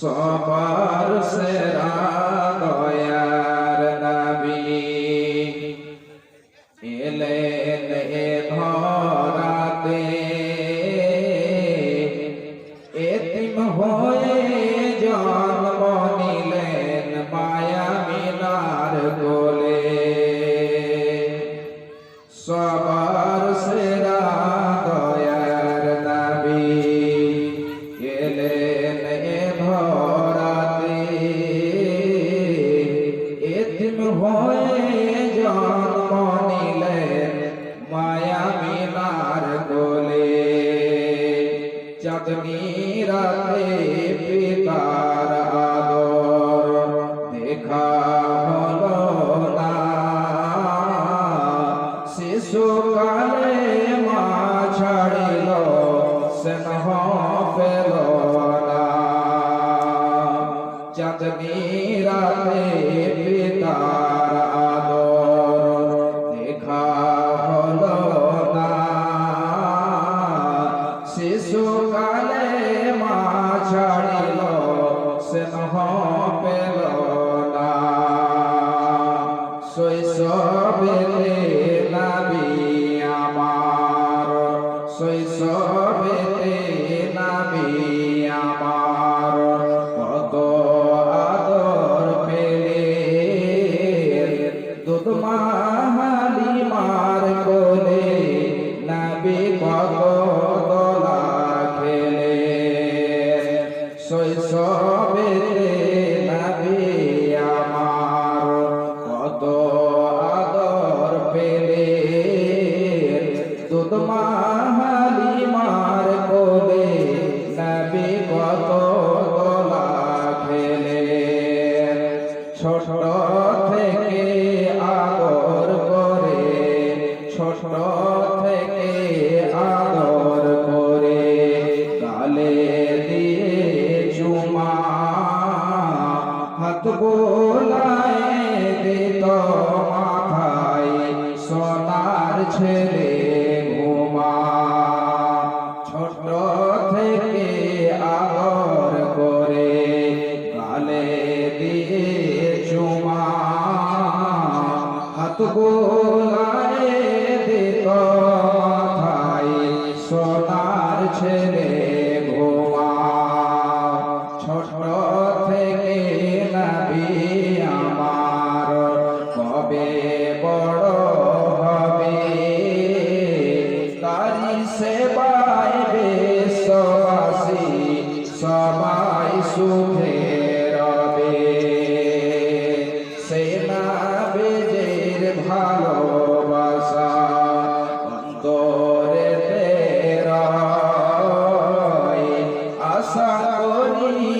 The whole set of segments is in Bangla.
সবার সেরা দয়ার নবী। এলেন এ ধরাতে এতিম হয়ে জন্ম এতিম হয়ে জন্ম নিলেন মায়া মিনার গোলে। চাঁদনি রাতে পিতার আদর দেখা রাতে পিতার আদর দেখা হলো না শিশুকালে মা ছাড়িল স্নেহ só বোলায় দিত মাথায় সোনার ছেলে ঘুমা ছোট থেকে আদর করে গালে দিয়ে চুমা। হাত বোলায় দিত মাথায় সোনার ছেলে ঘুমা ছোট থেকে নবী আমার, কবে বড় হবে? তারি সেবায় বেশবাসী সবাই সুখে রবে। সেনা বেজের ভালোবাসা, অন্তরে রয় আশা করি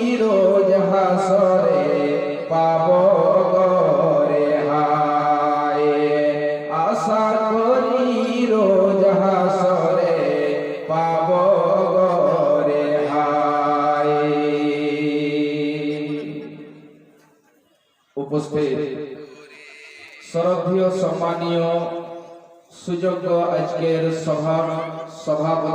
উপস্থিত শ্রদ্ধেয় সম্মানীয় সুযোগ্য আজকের সভা সভাপতি